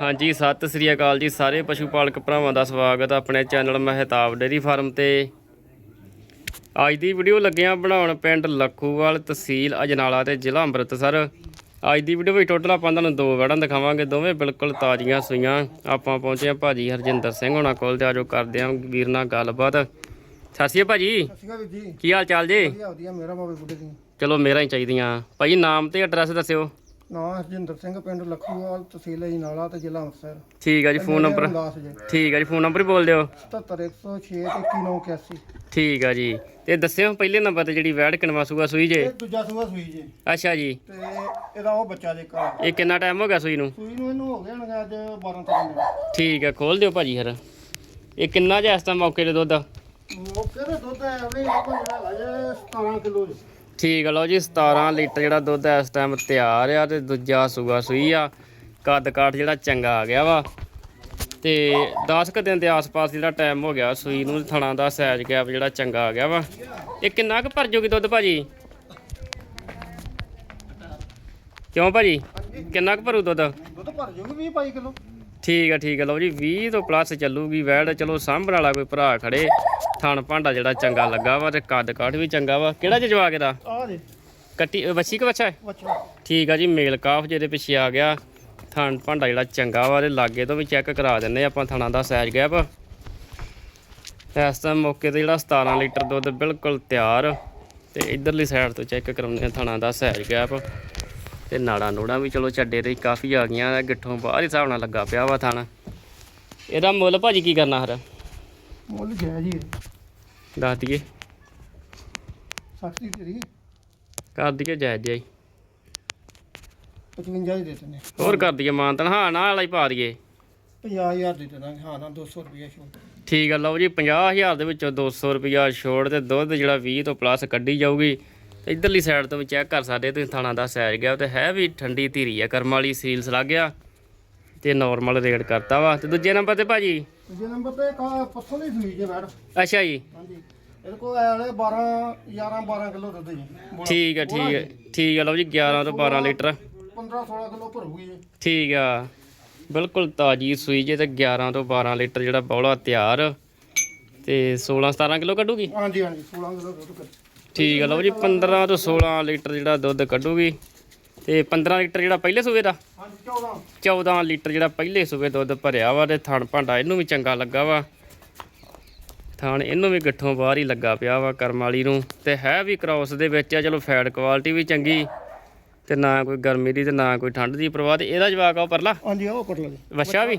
ਹਾਂਜੀ ਸਤਿ ਸ੍ਰੀ ਅਕਾਲ ਜੀ ਸਾਰੇ ਪਸ਼ੂ ਪਾਲਕ ਭਰਾਵਾਂ ਦਾ ਸਵਾਗਤ ਹੈ ਆਪਣੇ ਚੈਨਲ ਮਹਿਤਾਬ ਡੇਰੀ ਫਾਰਮ ਤੇ। ਅੱਜ ਦੀ ਵੀਡੀਓ ਲੱਗਿਆ ਬਣਾਉਣ ਪਿੰਡ ਲੱਖੂਵਾਲ ਤਹਿਸੀਲ ਅਜਨਾਲਾ ਤੇ ਜ਼ਿਲ੍ਹਾ ਅੰਮ੍ਰਿਤਸਰ। ਅੱਜ ਦੀ ਵੀਡੀਓ ਵਿੱਚ ਟੋਟਲ ਆਪਾਂ ਤੁਹਾਨੂੰ ਦੋ ਵੜਾਂ ਦਿਖਾਵਾਂਗੇ ਦੋਵੇਂ ਬਿਲਕੁਲ ਤਾਜ਼ੀਆਂ ਸੂਈਆਂ। ਆਪਾਂ ਪਹੁੰਚੇ ਹਾਂ ਭਾਜੀ ਹਰਜਿੰਦਰ ਸਿੰਘ ਹੋਣਾ ਕੋਲ ਤੇ ਆਜੋ ਕਰਦੇ ਹਾਂ ਵੀਰ ਨਾਲ ਗੱਲਬਾਤ। ਸਤਿ ਸ਼੍ਰੀ ਅਕਾਲ ਭਾਜੀ। ਕੀ ਹਾਲ ਚਾਲ ਜੀ? ਚਲੋ ਮੇਰਾ ਹੀ ਚਾਹੀਦੀਆਂ। ਭਾਜੀ ਨਾਮ ਤੇ ਐਡਰੈਸ ਦੱਸਿਓ। ਨਾਂ ਹਰਜਿੰਦਰ ਸਿੰਘ ਪਿੰਡ ਲੱਖੂਵਾਲ ਤਹਿਸੀਲ ਅਜਨਾਲਾ ਤੇ ਜ਼ਿਲ੍ਹਾ ਅੰਮ੍ਰਿਤਸਰ। ਠੀਕ ਆ ਜੀ ਫੋਨ ਨੰਬਰ। ਠੀਕ ਆ ਜੀ ਫੋਨ ਨੰਬਰ ਹੀ ਬੋਲ ਦਿਓ 77106 21981 ਠੀਕ ਆ ਜੀ। ਤੇ ਦੱਸਿਓ ਪਹਿਲੇ ਨੰਬਰ ਤੇ ਜਿਹੜੀ ਵੈੜ ਕਿਨਵਾ ਸੂਆ ਸੂਈ ਜੇ। ਇਹ ਦੂਜਾ ਸੂਆ ਸੂਈ ਜੀ। ਅੱਛਾ ਜੀ। ਤੇ ਇਹਦਾ ਉਹ ਬੱਚਾ ਜੇ ਘਰ। ਇਹ ਕਿੰਨਾ ਟਾਈਮ ਹੋ ਗਿਆ ਸੂਈ ਨੂੰ? ਸੂਈ ਨੂੰ ਇਹਨੂੰ ਹੋ ਗਏ ਹਨ ਅੱਜ 12 13 ਦਿਨ ਠੀਕ ਆ ਖੋਲ ਦਿਓ ਭਾਜੀ ਫਿਰ। ਇਹ ਕਿੰਨਾ ਜਿਹਾ ਇਸ ਟਾਈਮ ਮੌਕੇ ਦੇ ਦੁੱਧ? ਮੌਕੇ ਤੇ ਦੁੱਧ ਐਵੇਂ ਆਪਾਂ ਜਿਹੜਾ ਜੇ 17 ਕਿਲੋ ਠੀਕ ਆ ਲਓ ਜੀ 17 ਲੀਟਰ ਜਿਹੜਾ ਦੁੱਧ ਇਸ ਟਾਈਮ ਤਿਆਰ ਆ ਤੇ ਦੂਜਾ ਸੂਆ ਸੂਈ ਆ। ਕੱਦ ਕਾਠ ਜਿਹੜਾ ਚੰਗਾ ਆ ਗਿਆ ਵਾ। ਤੇ 10 ਕੁ ਦਿਨ ਦੇ ਆਸ-ਪਾਸ ਜਿਹੜਾ ਟਾਈਮ ਹੋ ਗਿਆ ਸੂਈ ਨੂੰ, ਥਣਾ ਦਾ ਸਾਈਜ਼ ਗੈਪ ਜਿਹੜਾ ਚੰਗਾ ਆ ਗਿਆ ਵਾ। ਇਹ ਕਿੰਨਾ ਕੁ ਭਰ ਜੂਗੀ ਦੁੱਧ ਭਾਜੀ? ਕਿਉਂ ਭਾਜੀ? ਕਿੰਨਾ ਕੁ ਭਰੂ ਦੁੱਧ? ਦੁੱਧ ਭਰ ਜੂਗੀ 20 22 ਕਿਲੋ। ਠੀਕ ਆ ਠੀਕ ਆ। ਲਓ ਜੀ 20 ਤੋਂ ਪਲੱਸ ਚੱਲੂਗੀ ਵੈੜ। ਚਲੋ ਸਾਂਭਣ ਵਾਲਾ ਕੋਈ ਭਰਾ ਖੜੇ। ਥਣ ਭਾਂਡਾ ਜਿਹੜਾ ਚੰਗਾ ਲੱਗਾ ਵਾ ਤੇ ਕੱਦ ਕਾਠ ਵੀ ਚੰਗਾ ਵਾ। ਕਿਹੜਾ ਜਜਵਾ ਕੇ ਦਾ ਆ ਦੇ। ਕੱਟੀ ਵੱਛੀ ਕਿ ਬੱਚਾ ਹੈ? ਬੱਚਾ ਠੀਕ ਆ ਜੀ ਮੇਲ ਕਾਫ ਜਿਹਦੇ ਪਿੱਛੇ ਆ ਗਿਆ। ਥਣ ਭਾਂਡਾ ਜਿਹੜਾ ਚੰਗਾ ਵਾ ਤੇ ਲਾਗੇ ਤੋਂ ਵੀ ਚੈੱਕ ਕਰਾ ਦਿੰਨੇ ਆਪਾਂ ਥਣਾ ਦਾ ਸਾਈਜ਼ ਗੈਪ ਇਸ ਟਾਈਮ ਮੌਕੇ ਤੇ ਜਿਹੜਾ 17 ਲੀਟਰ ਦੁੱਧ ਬਿਲਕੁਲ ਤਿਆਰ। ਤੇ ਇਧਰਲੀ ਸਾਈਡ ਤੋਂ ਚੈੱਕ ਕਰਾਉਂਦੇ ਆ ਥਣਾ ਦਾ ਸਾਈਜ਼ ਗੈਪ ਤੇ ਨਾੜਾ ਨੂੜਾ ਵੀ ਚਲੋ ਛੱਡੇ ਤੇ ਕਾਫੀ ਆ ਗਈਆਂ ਗਿੱਠੋਂ ਬਾਹਰ ਹੀ ਹਿਸਾਬ ਨਾਲ ਲੱਗਾ ਪਿਆ ਵਾ ਥਣ। ਇਹਦਾ ਮੁੱਲ ਭਾਜੀ ਕੀ ਕਰਨਾ ਹਰ ਮੁੱਲ ਜਾਇਜ਼ ਹੀ ਦੱਸ ਦਈਏ। 60 ਦੀ ਤੇਰੀ। ਕਰ ਦਈਏ ਜਾਇਜ਼ ਜਾਈ 55 ਦੀ ਦਿੰਦੇ। ਹੋਰ ਕਰ ਦਈਏ ਮਾਨਤਨ ਹਾਂ ਨਾਲ ਵਾਲਾ ਹੀ ਪਾ ਦਈਏ। 50000 ਦੇ ਦੇਣਾ ਹਾਂ ਨਾ 200 ਰੁਪਏ ਛੋਟ ਠੀਕ ਆ ਲਓ ਜੀ 50000 ਦੇ ਵਿੱਚੋਂ 200 ਰੁਪਿਆ ਛੋੜ ਤੇ ਦੁੱਧ ਜਿਹੜਾ 20 ਤੋਂ ਪਲੱਸ ਕੱਢੀ ਜਾਊਗੀ। ਇਧਰਲੀ ਸਾਈਡ ਤੋਂ ਵੀ ਚੈੱਕ ਕਰ ਸਕਦੇ ਤੁਸੀਂ ਥਾਣਾ ਦਾ ਸਾਈਜ਼ ਗਿਆ ਤੇ ਹੈ ਵੀ ਠੰਡੀ ਧੀਰੀ ਆ ਕਰਮ ਵਾਲੀ ਸੀਲਸ ਲੱਗ ਗਿਆ ਤੇ ਨਾਰਮਲ ਰੇਟ ਕਰਤਾ ਵਾ। ਤੇ ਦੂਜੇ ਨੰਬਰ ਤੇ ਭਾਜੀ? ਦੂਜੇ ਨੰਬਰ ਤੇ ਕਾ ਪੱਸੋਂ ਦੀ ਸੂਈ ਜੇ ਬੈਠ। ਅੱਛਾ ਜੀ। ਹਾਂਜੀ। ਇਹਦੇ ਕੋਲ ਆਲੇ 12 11 12 ਕਿਲੋ ਦੁੱਧ ਜੀ। ਠੀਕ ਆ ਠੀਕ ਆ ਠੀਕ ਆ ਲਓ ਜੀ 11 ਤੋਂ 12 ਲੀਟਰ। 15 16 ਕਿਲੋ ਭਰੂਗੀ ਜੀ ਠੀਕ ਆ। ਬਿਲਕੁਲ ਤਾਜੀ ਸੂਈ ਜੇ ਤੇ 11 ਤੋਂ 12 ਲੀਟਰ ਜਿਹੜਾ ਬੌਲਾ ਤਿਆਰ। ਤੇ 16 17 ਕਿਲੋ ਕੱਢੂਗੀ? ਹਾਂਜੀ ਹਾਂਜੀ 16 ਕਿਲੋ ਦੁੱਧ ਠੀਕ ਆ ਲਓ ਜੀ 15 ਤੋਂ 16 ਲੀਟਰ ਜਿਹੜਾ ਦੁੱਧ ਕੱਢੂਗੀ। ਤੇ 15 ਲੀਟਰ ਜਿਹੜਾ ਪਹਿਲੇ ਸੂਬੇ ਦਾ? ਹਾਂਜੀ 14 14 ਲੀਟਰ ਜਿਹੜਾ ਪਹਿਲੇ ਸੂਬੇ ਦੁੱਧ ਭਰਿਆ ਵਾ ਤੇ ਥਣ ਭਾਂਡਾ ਇਹਨੂੰ ਵੀ ਚੰਗਾ ਲੱਗਾ ਵਾ। ਥਣ ਇਹਨੂੰ ਵੀ ਗਿੱਠੋਂ ਬਾਹਰ ਹੀ ਲੱਗਾ ਪਿਆ ਵਾ ਕਰਮ ਵਾਲੀ ਨੂੰ। ਤੇ ਹੈ ਵੀ ਕ੍ਰਾਸ ਦੇ ਵਿੱਚ ਆ ਚਲੋ ਫੈਟ ਕੁਆਲਿਟੀ ਵੀ ਚੰਗੀ। ਤੇ ਨਾ ਕੋਈ ਗਰਮੀ ਦੀ ਤੇ ਨਾ ਕੋਈ ਠੰਡ ਦੀ ਪ੍ਰਵਾਹ ਤੇ ਇਹਦਾ ਜਵਾਕ ਆ ਪਰਲਾ? ਹਾਂਜੀ ਉਹ ਲਓ ਜੀ। ਵਛਾ ਵੀ।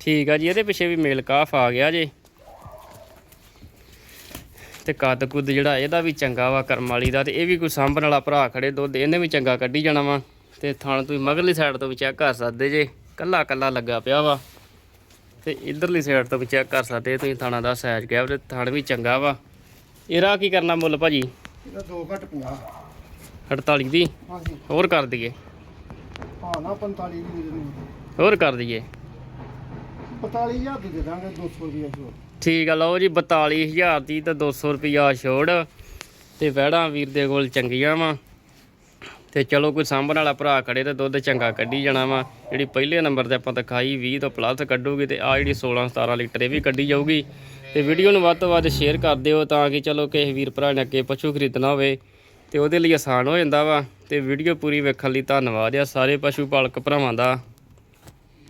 ਠੀਕ ਆ ਜੀ ਇਹਦੇ ਪਿੱਛੇ ਵੀ ਮੇਲ ਕਾਫ ਆ ਗਿਆ ਜੇ। ਤੇ ਕੱਦ ਕੁੱਦ ਜਿਹੜਾ ਇਹਦਾ ਵੀ ਚੰਗਾ ਵਾ ਕਰਮ ਵਾਲੀ ਦਾ ਤੇ ਇਹ ਵੀ ਕੋਈ ਸਾਂਭਣ ਵਾਲਾ ਭਰਾ ਖੜੇ ਦੁੱਧ ਇਹਨੇ ਵੀ ਚੰਗਾ ਕੱਢੀ ਜਾਣਾ ਵਾ। ਤੇ ਥਣ ਤੁਸੀਂ ਮਗਰਲੀ ਸਾਈਡ ਤੋਂ ਵੀ ਚੈੱਕ ਕਰ ਸਕਦੇ ਜੇ ਕੱਲਾ ਕੱਲਾ ਲੱਗਾ ਪਿਆ ਵਾ। ਤੇ ਇਧਰਲੀ ਸਾਈਡ ਤੋਂ ਵੀ ਚੈੱਕ ਕਰ ਸਕਦੇ ਤੁਸੀਂ ਥਾਣਾ ਦਾ ਸਾਈਜ਼ ਗਿਆ ਤੇ ਥਣ ਵੀ ਚੰਗਾ ਵਾ। ਇਹਦਾ ਕੀ ਕਰਨਾ ਮੁੱਲ ਭਾਜੀ? ਇਹਦਾ 2 ਘੱਟ 50 48 ਦੀ? ਹਾਂਜੀ। ਹੋਰ ਕਰ ਦਈਏ। ਹਾਂ ਨਾ 45 ਦੀ ਹੋਰ ਕਰ ਦਈਏ। 45000 ਦੀ ਦੇ ਦਾਂਗੇ 200 ਰੁਪਏ ਛੋਟ ਠੀਕ ਆ, ਲਓ ਜੀ 42000 ਦੀ ਤੇ 200 ਰੁਪਿਆ ਛੋੜ ਤੇ ਵਹਿੜਾਂ ਵੀਰ ਦੇ ਕੋਲ ਚੰਗੀਆਂ ਵਾ। ਤੇ ਚਲੋ ਕੋਈ ਸਾਂਭਣ ਵਾਲਾ ਭਰਾ ਖੜੇ ਤੇ ਦੁੱਧ ਚੰਗਾ ਕੱਢੀ ਜਾਣਾ ਵਾ। ਜਿਹੜੀ ਪਹਿਲੇ ਨੰਬਰ ਤੇ ਆਪਾਂ ਦਿਖਾਈ 20 ਤੋਂ ਪਲੱਸ ਕੱਢੂਗੀ ਤੇ ਆ ਜਿਹੜੀ 16 17 ਲੀਟਰ ਇਹ ਵੀ ਕੱਢੀ ਜਾਊਗੀ। ਤੇ ਵੀਡੀਓ ਨੂੰ ਵੱਧ ਤੋਂ ਵੱਧ ਸ਼ੇਅਰ ਕਰ ਦਿਓ ਤਾਂ ਕਿ ਚਲੋ ਕਿਸੇ ਵੀਰ ਭਰਾ ਨੇ ਅੱਗੇ ਪਸ਼ੂ ਖਰੀਦਣਾ ਹੋਵੇ ਤੇ ਉਹਦੇ ਲਈ ਆਸਾਨ ਹੋ ਜਾਂਦਾ ਵਾ। ਤੇ ਵੀਡੀਓ ਪੂਰੀ ਵੇਖਣ ਲਈ ਧੰਨਵਾਦ ਆ ਸਾਰੇ ਪਸ਼ੂ ਪਾਲਕ ਭਰਾਵਾਂ ਦਾ।